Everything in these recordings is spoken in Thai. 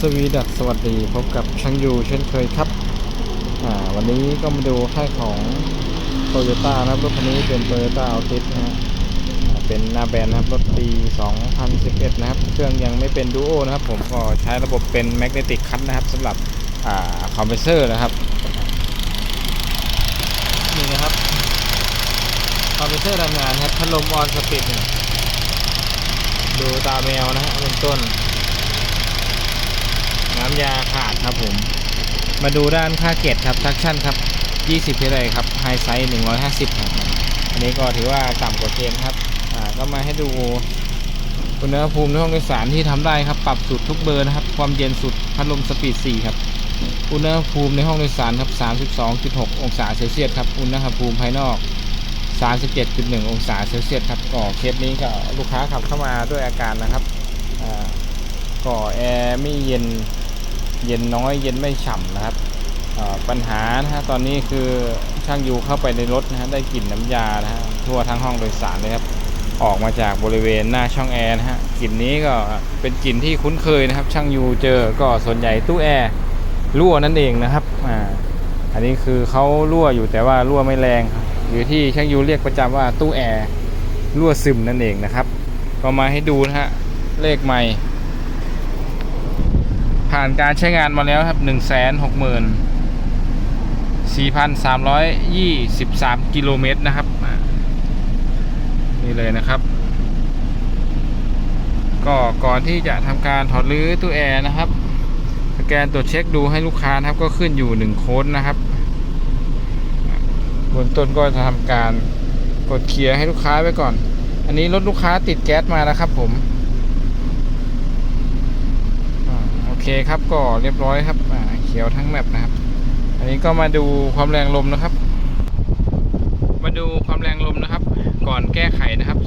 สวีดัสสวัสดีพบกับช่างยูเช่นเคยครับ วันนี้ก็มาดูค่ายของโตโยต้านะครับรถคันนี้เป็นโตโยต้าอัลติสนะฮะเป็นหน้าแบรนด์นะครับรถปี 2011 นะครับ เครื่องยังไม่เป็นดูโอนะครับ ผมก็ใช้ระบบเป็นแมกเนติกคัทนะครับสำหรับอคอมเพรสเซอร์นะครับ นี่นะครับ คอมเพรสเซอร์ทำงานนะครับพัดลมออนสปีดดูตาแมวนะฮะเบื้องต้น น้ำยาขาดครับผม มาดูด้านค่าเกตครับทักชั่นครับ20เพลเลยครับไฮไซส์150ครับอันนี้ก็ถือว่าต่ำกว่าเกณฑ์ครับอ่าก็มาให้ดูอุณหภูมิในห้องโดยสารที่ทำได้ครับปรับสุดทุกเบอร์นะครับ ความเย็นสุดพัดลมสปีด 4 ครับอุณหภูมิในห้องโดยสารครับ 32.6 องศาเซลเซียสครับอุณหภูมิภายนอก 37.1 องศาเซลเซียสครับก็เคสนี้ก็ลูกค้าขับเข้ามาด้วยอาการนะครับอ่าก็แอร์ไม่เย็น เย็นน้อยเย็นไม่ฉ่ำนะครับปัญหานะฮะตอนนี้คือช่างยูเข้าไปในรถนะฮะได้กลิ่นน้ำยานะฮะทั่วทั้งห้องโดยสารเลยครับออกมาจากบริเวณหน้าช่องแอร์นะฮะกลิ่นนี้ก็เป็นกลิ่นที่คุ้นเคยนะครับ ช่างยูเจอก็ส่วนใหญ่ตู้แอร์รั่วนั่นเองนะครับอ่าอันนี้คือเขารั่วอยู่แต่ว่ารั่วไม่แรงครับหรือที่ช่างยูเรียกประจำว่าตู้แอร์รั่วซึมนั่นเองนะครับก็มาให้ดูนะฮะเลขใหม่ ผ่านการใช้งานมาแล้วครับ 1 6 0 0 0 4,323 กิโลเมตรนะครับ นี่เลยนะครับ ก็ก่อนที่จะทำการถอดรื้อตู้แอร์นะครับสแกนตรวจเช็คดูให้ลูกค้านะครับ ก็ขึ้นอยู่ 1 โค้ดนะครับบื้องต้นก็จะทำการกดเคลียร์ให้ลูกค้าไว้ก่อน อันนี้รถลูกค้าติดแก๊สมานะครับผม อ่าโอ เคครับก็เรียบร้อยครับเขียวทั้งแมปนะครับ อันนี้ก็มาดูความแรงลมนะครับ มาดูความแรงลมนะครับ ก่อนแก้ไขนะครับ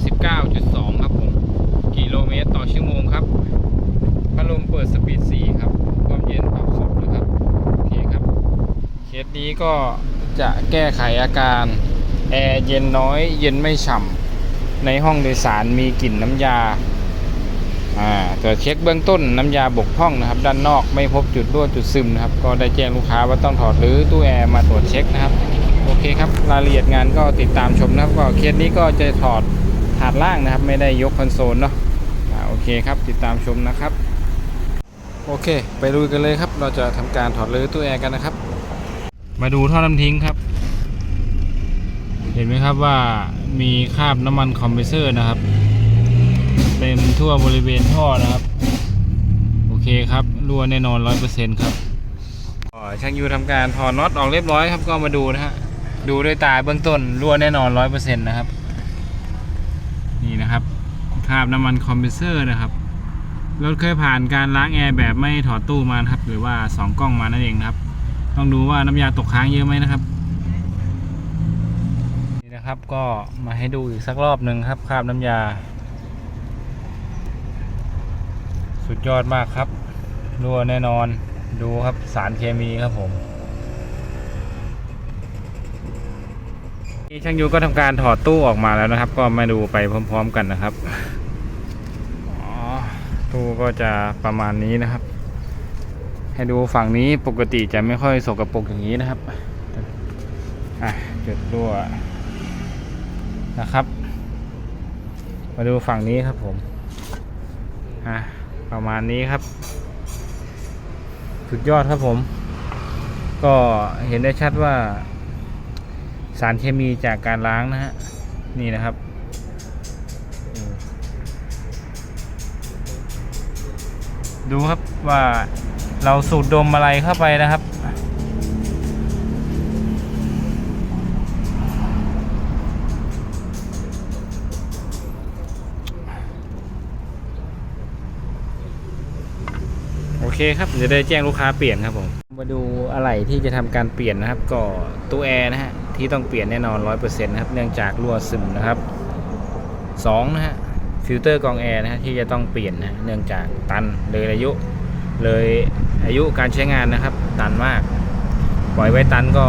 19.2 ครับผมกิโลเมตรต่อชั่วโมงครับพัดลมเปิดสปีด 4 ครับ ความเย็นปรับสุดนะครับโอเคครับเคสนี้ก็จะแก้ไขอาการแอร์เย็นน้อยเย็นไม่ฉ่ำในห้องโดยสารมีกลิ่นน้ำยา ตรวจเช็คเบื้องต้นน้ำยาบกพร่องนะครับ ด้านนอกไม่พบจุดรั่วจุดซึมนะครับ ก็ได้แจ้งลูกค้าว่าต้องถอดหรือตู้แอร์มาตรวจเช็คนะครับ โอเคครับ รายละเอียดงานก็ติดตามชมนะครับ ก็เคสนี้ก็จะถอดถาดล่างนะครับ ไม่ได้ยกคอนโซลเนาะอ่าโอเคครับ ติดตามชมนะครับ โอเค ไปดูกันเลยครับ เราจะทำการถอดหรือตู้แอร์กันนะครับ มาดูท่อน้ำทิ้งครับ เห็นไหมครับว่ามีคราบน้ำมันคอมเพรสเซอร์นะครับ เต็มทั่วบริเวณท่อนะครับ โอเคครับรั่วแน่นอนร้อยเปอร์เซ็นต์ครับช่างยูทำการถอดน็อตออกเรียบร้อยครับก็มาดูนะฮะดูด้วยตาเบื้องต้นรั่วแน่นอนร้อยเปอร์เซ็นต์นะครับ นี่นะครับคราบน้ำมันคอมเพรสเซอร์นะครับรถเคยผ่านการล้างแอร์แบบไม่ถอดตู้มาครับ หรือว่าสองกล้องมานั่นเองครับ ต้องดูว่าน้ำยาตกค้างเยอะไหมนะครับนี่นะครับก็มาให้ดูอีกสักรอบหนึ่งครับคราบน้ำยา สุดยอดมากครับ รั่วแน่นอน ดูครับสารเคมีครับผมช่างยูก็ทำการถอดตู้ออกมาแล้วนะครับ ก็มาดูไปพร้อม ๆ กันนะครับอ๋อตู้ก็จะประมาณนี้นะครับ ให้ดูฝั่งนี้ปกติจะไม่ค่อยสกรปรกอย่างนี้นะครับอะจุดรั่วนะครับ มาดูฝั่งนี้ครับผมอะ ประมาณนี้ครับ สุดยอดครับผม ก็เห็นได้ชัดว่า สารเคมีจากการล้างนะฮะ นี่นะครับดูครับว่าเราสูดดมอะไรเข้าไปนะครับ เคครับจะได้แจ้งลูกค้าเปลี่ยนครับผมมาดูอะไรที่จะทำการเปลี่ยนนะครับ ก็ตู้แอร์นะฮะที่ต้องเปลี่ยนแน่นอน100%นต์นะครับเนื่องจากรั่วซึมนะครับ2นะฮะฟิลเตอร์กองแอร์นะฮะที่จะต้องเปลี่ยนนะเนื่องจากตันเลยอายุ เลยอายุการใช้งานนะครับ ตันมาก ปล่อยไว้ตันก็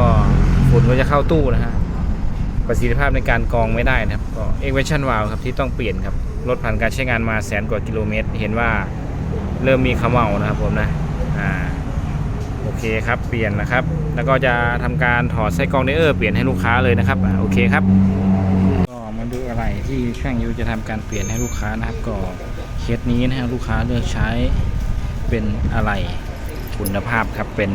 ฝุ่นก็จะเข้าตู้นะฮะประสิทธิภาพในการกองไม่ได้นะครับก็เอ็กเวชั่นวาลครับที่ต้องเปลี่ยนครับรถผ่านการใช้งานมาแสนกว่ากิโลเมตร เห็นว่า เริ่มมีเขมเมานะครับผมนะอ่าโอเคครับเปลี่ยนนะครับ แล้วก็จะทำการถอดไส้กรองไดเออร์เปลี่ยนให้ลูกค้าเลยนะครับอ่าโอเคครับก็มาดูอะไรที่ช่างยูจะทำการเปลี่ยนให้ลูกค้านะครับ ก็เคสนี้นะลูกค้าเลือกใช้เป็นอะไรคุณภาพครับเป็น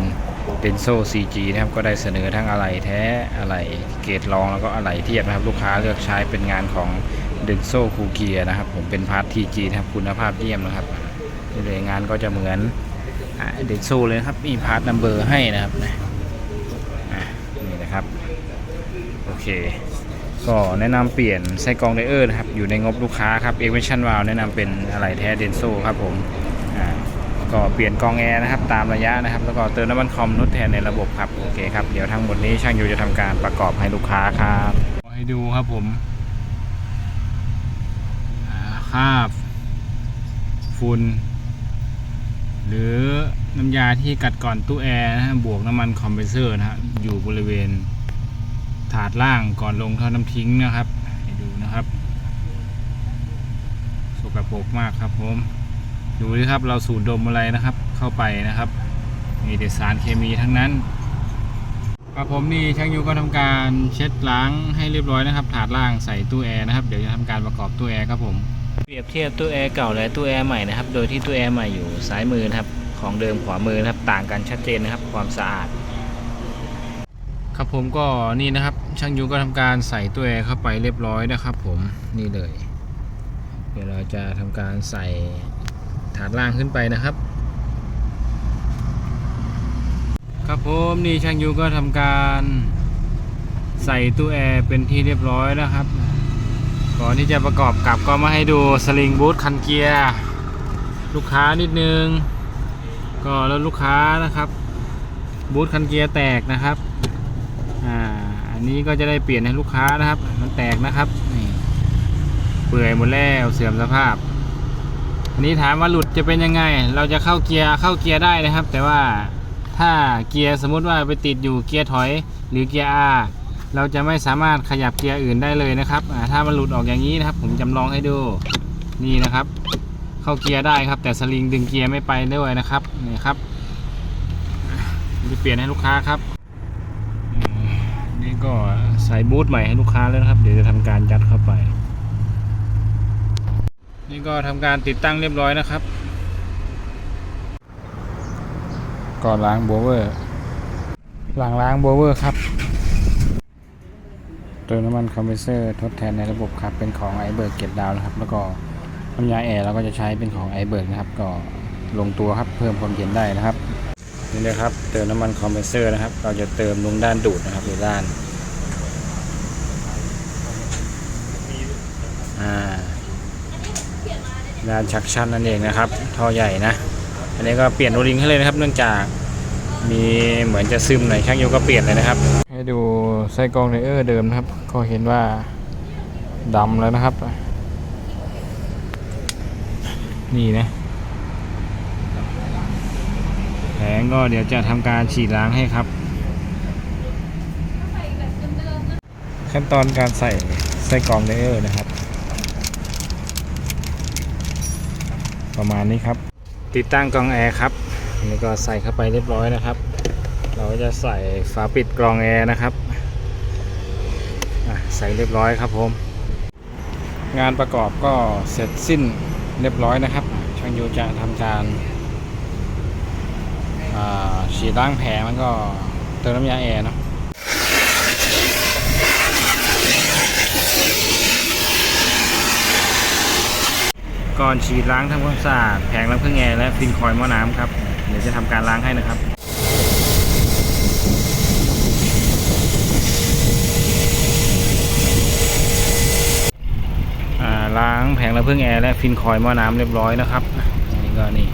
เดนโซ่ CG นะครับก็ได้เสนอทั้งอะไรแท้อะไรเกรดรองแล้วก็อะไรเทียบนะครับ ลูกค้าเลือกใช้เป็นงานของเดนโซ่คูเกียนะครับ ผมเป็นพาร์ท TG นะครับคุณภาพเยี่ยมนะครับ นี่เลยงานก็จะเหมือนเดนโซเลยครับมีพาร์ทนัมเบอร์ให้นะครับนะนี่นะครับ โอเค ก็แนะนำเปลี่ยนไส้กรองไดเออร์นะครับ อยู่ในงบลูกค้าครับเอ็กเวชั่นวาลแนะนำเป็นอะไรแท้เดนโซครับผมก็เปลี่ยนกองแอร์นะครับตามระยะนะครับ แล้วก็เติมน้ำมันคอมทดแทนในระบบครับ โอเคครับ เดี๋ยวทั้งหมดนี้ช่างยูจะทำการประกอบให้ลูกค้าครับให้ดูครับผมอ่าคาบฝุ่น หรือน้ำยาที่กัดก่อนตู้แอร์นะฮะบวกน้ำมันคอมเพรสเซอร์นะฮะอยู่บริเวณถาดล่างก่อนลงท่อน้ำทิ้งนะครับให้ดูนะครับสกปรกมากครับผมดูดิครับเราสูดดมอะไรนะครับ เข้าไปนะครับ มีแต่สารเคมีทั้งนั้นครับผมนี่ช่างยูก็ทำการเช็ดล้างให้เรียบร้อยนะครับ ถาดล่างใส่ตู้แอร์นะครับ เดี๋ยวจะทำการประกอบตู้แอร์ครับผม เปรียบเทียบตู้แอร์เก่าและตู้แอร์ใหม่นะครับ โดยที่ตู้แอร์ใหม่อยู่ซ้ายมือนะครับ ของเดิมขวามือนะครับ ต่างกันชัดเจนนะครับ ความสะอาด ครับผมก็นี่นะครับ ช่างยูก็ทำการใส่ตัวแอร์เข้าไปเรียบร้อยนะครับ ผมนี่เลย เดี๋ยวเราจะทำการใส่ฐานล่างขึ้นไปนะครับ ครับผมนี่ช่างยูก็ทำการใส่ตู้แอร์เป็นที่เรียบร้อยนะครับ ก่อนที่จะประกอบกลับก็มาให้ดูสลิงบูทคันเกียร์ลูกค้านิดนึง ก็แล้วลูกค้านะครับ บูทคันเกียร์แตกนะครับอ่าอันนี้ก็จะได้เปลี่ยนให้ลูกค้านะครับ มันแตกนะครับนี่เปื่อยหมดแล้วเสื่อมสภาพ อันนี้ถามว่าหลุดจะเป็นยังไง เราจะเข้าเกียร์เข้าเกียร์ได้นะครับ แต่ว่าถ้าเกียร์สมมุติว่าไปติดอยู่เกียร์ถอย หรือเกียร์ R เราจะไม่สามารถขยับเกียร์อื่นได้เลยนะครับถ้ามันหลุดออกอย่างนี้นะครับ ผมจำลองให้ดูนี่นะครับ เข้าเกียร์ได้ครับ แต่สลิงดึงเกียร์ไม่ไปด้วยนะครับนี่ครับจะเปลี่ยนให้ลูกค้าครับนี่ก็ใส่บูทใหม่ให้ลูกค้าแล้วนะครับ เดี๋ยวจะทำการยัดเข้าไป นี่ก็ทำการติดตั้งเรียบร้อยนะครับก่อนล้างโบเวอร์หลังล้างโบเวอร์ครับ เติมน้ำมันคอมเพรสเซอร์ทดแทนในระบบครับ เป็นของไอเบิร์กเก็บดาวนะครับ แล้วก็น้ำยาแอร์เราก็จะใช้เป็นของไอเบิร์กนะครับ ก็ลงตัวครับ เพิ่มความเย็นได้นะครับ นี่เลยครับ เติมน้ำมันคอมเพรสเซอร์นะครับ เราจะเติมลงด้านดูดนะครับหรือด้าน อ่าด้านชักชันนั่นเองนะครับ ท่อใหญ่นะ อันนี้ก็เปลี่ยนโรลิงให้เลยนะครับ เนื่องจากมีเหมือนจะซึมหน่อยช่างโยก็เปลี่ยนเลยนะครับ ดูไส้กรองไดเออร์เดิมนะครับ ก็เห็นว่าดำแล้วนะครับ นี่นะแผงก็เดี๋ยวจะทำการฉีดล้างให้ครับ ขั้นตอนการใส่ไส้กรองไดเออร์นะครับ ประมาณนี้ครับ ติดตั้งกรองแอร์ครับนนี้ก็ใส่เข้าไปเรียบร้อยนะครับ เราก็จะใส่ฝาปิดกรองแอร์นะครับใส่เรียบร้อยครับผม งานประกอบก็เสร็จสิ้นเรียบร้อยนะครับ ช่างยูจะทำการฉีดล้างแผลมันก็เติมน้ำยาแอร์เนาะก่อนฉีดล้างทำความสะอาดแผงล้างเครื่องแอร์และฟินคอยล์หม้อน้ำครับ เดี๋ยวจะทำการล้างให้นะครับ อ่า ล้างแผงล้างเครื่องแอร์และฟินคอยล์หม้อน้ำเรียบร้อยนะครับนี่ก็นี่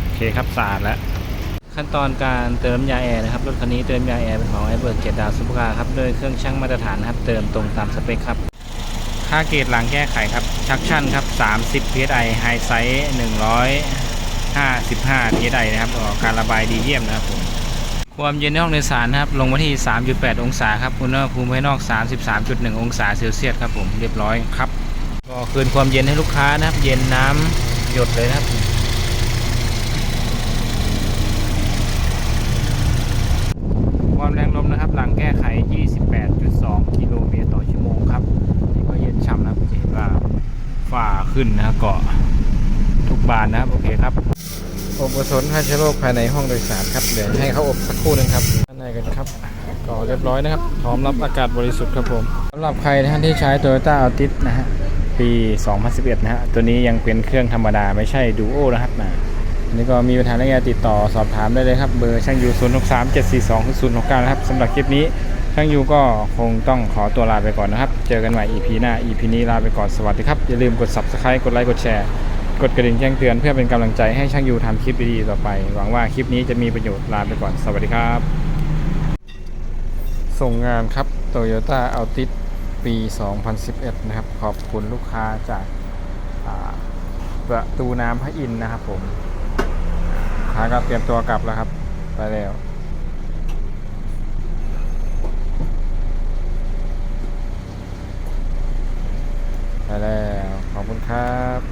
โอเคครับสะอาดแล้วขั้นตอนการเติมยาแอร์นะครับรถคันนี้เติมยาแอร์เป็นของไอเบิร์กเจ็ดดาวซุปเปอร์คาร์ครับโดยเครื่องช่างมาตรฐานนะครับเติมตรงตามสเปคครับค่าเกรดหลังแก้ไขครับชักชั่นครับ 30 psi ไฮไซส์155 psi นะครับออการระบายดีเยี่ยมนะครับผม ความเย็นในห้องโดยสารครับ ลงมาที่ 3.8 องศาครับอุณหภูมิภายนอก 33.1 องศาเซลเซียสครับผมเรียบร้อยครับ ก็คืนความเย็นให้ลูกค้านะครับ เย็นน้ำหยดเลยนะครับ ความแรงลมนะครับ หลังแก้ไข 28.2 กิโลเมตรต่อชั่วโมงครับนี่ก็เย็นช่ำนะครับเห็นว่าฝ่าขึ้นนะเกาะทุกบานนะครับโอเคครับ อบสนฆ่าเชื้อโรคภายในห้องโดยสารครับเดี๋ยวให้เขาอบสักครู่หนึงครับด้านในกันครับก็เรียบร้อยนะครับพร้อมรับอากาศบริสุทธิ์ครับผมสำหรับใครนะฮะที่ใช้ Toyota Altis นะฮะปี 2011 นะฮะตัวนี้ยังเป็นเครื่องธรรมดาไม่ใช่ดูโอนะครับนะอันนี้ก็มีปัญหาอะไรติดต่อสอบถามได้เลยครับ เบอร์ช่างยู0 6 3 7 4 2 0 6 9นะครับสำหรับคลิปนี้ช่างยูก็คงต้องขอตัวลาไปก่อนนะครับ เจอกันใหม่ EP หน้า EP นี้ลาไปก่อนสวัสดีครับ อย่าลืมกด Subscribe กดไลค์กดแชร์ กดกระดิ่งแจ้งเตือนเพื่อเป็นกำลังใจให้ช่างยูทำคลิปดีๆต่อไป หวังว่าคลิปนี้จะมีประโยชน์ลาไปก่อน สวัสดีครับ ส่งงานครับ Toyota Altis ปี 2011 นะครับ ขอบคุณลูกค้าจากประตูน้ำพระอินทร์นะครับผมลูกค้าก็เตรียมตัวกลับแล้วครับ ไปแล้วไปแล้ว ขอบคุณครับ